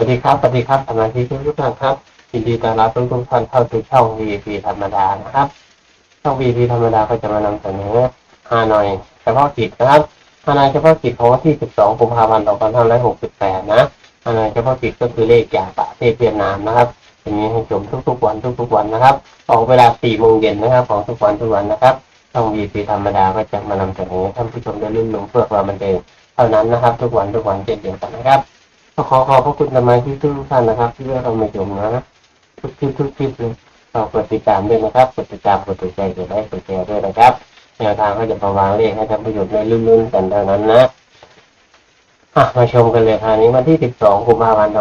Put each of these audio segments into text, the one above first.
วัสดีครับ สวัสดีครับสมาชิกทุกท่านครับยินดีต้อนรับทุกๆท่านเข้าสู่ช่อง VP ธรรมดานะครับ ช่อง VP ธรรมดาก็จะมานำเสนอฮานอยเฉพาะกิจนะครับฮานอยเฉพาะกิจของวันที่ 12 กุมภาพันธ์ 2568 นะฮานอยเฉพาะกิจก็คือเลขจากประเทศเวียดนามนะครับจะมีให้ชมทุกๆวันทุกๆวันนะครับ ออกเวลา 4 โมงเย็นนะครับ ของทุกวันทุกวันนะครับ ช่อง VP ธรรมดาก็จะมานำเสนอให้ท่านผู้ชมได้รุ่นลงเพื่อความบันเทิงเท่านั้นนะครับ ทุกวันทุกวันเช่นเดียวกันนะครับ ขอขอบพระคุณสมาชิกทุกท่านนะครับ ที่เรามาชมนะทุกคลิปทุกคลิปเลยฝากกดติดตามด้วยนะครับกดติดตามกดถูกใจกดไลค์กดแชร์ด้วยนะครับแนวทางก็จะประวางเลขให้ท่านผู้ชมได้ลุ้นๆกันเท่านั้นนะมาชมกันเลยคราวนี้วันที่ 12 กุมภาพันธ์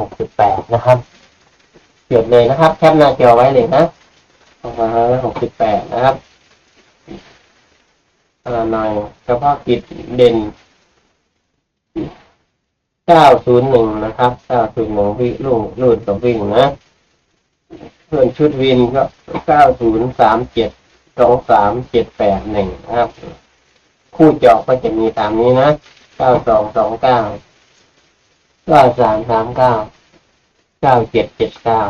2568 นะครับจดเลยนะครับ แคปหน้าจอไว้เลยนะ2568 นะครับอ่าหน่อยเฉพาะกิจเด่น เก้าศูนย์หนึ่งนะครับเก้าศูนย์หนึ่งวิ่งลูกลูดกับวิ่งนะเพื่อนชุดวินก็เก้าศูนย์สามเจ็ดสองสามเจ็ดแปดหนึ่งนะครับ คู่เจาะก็จะมีตามนี้นะเก้าสองสองเก้าเก้าสามสามเก้าเก้าเจ็ดเจ็ดเก้า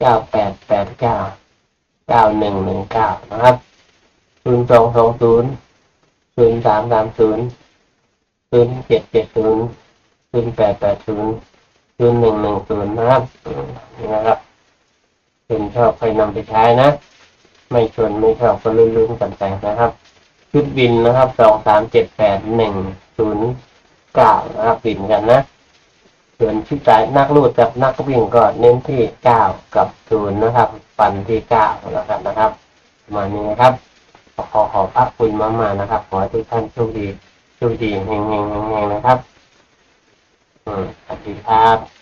เก้าแปดแปดเก้าเก้าหนึ่งหนึ่งเก้านะครับศูนย์สองสองศูนย์ศูนย์สามสามศูนย์ศูนย์เจ็ดเจ็ดศูนย์ ศูนแปดแปดศูนย์ศูนย์หนึ่งหนึ่งศูนย์นะครับนี่นะครับเป็นชอบใครนำไปใช้นะ ไม่ชวนไม่ชอบก็ลุ้นๆกันไปนะครับชุดบินนะครับสองสามเจ็ดแปดหนึ่งศูนย์เก้านะครับบินกันนะส่วนชุดสายนักลูดกับนักวิ่งก็เน้นที่เก้ากับศูนย์นะครับ ปันที่เก้าแล้วกันนะครับประมาณนี้นะครับขอขอบพระคุณมากๆนะครับ ขอให้ทุกท่านโชคดีโชคดีเฮงๆเฮงๆนะครับ สวัสดีครับ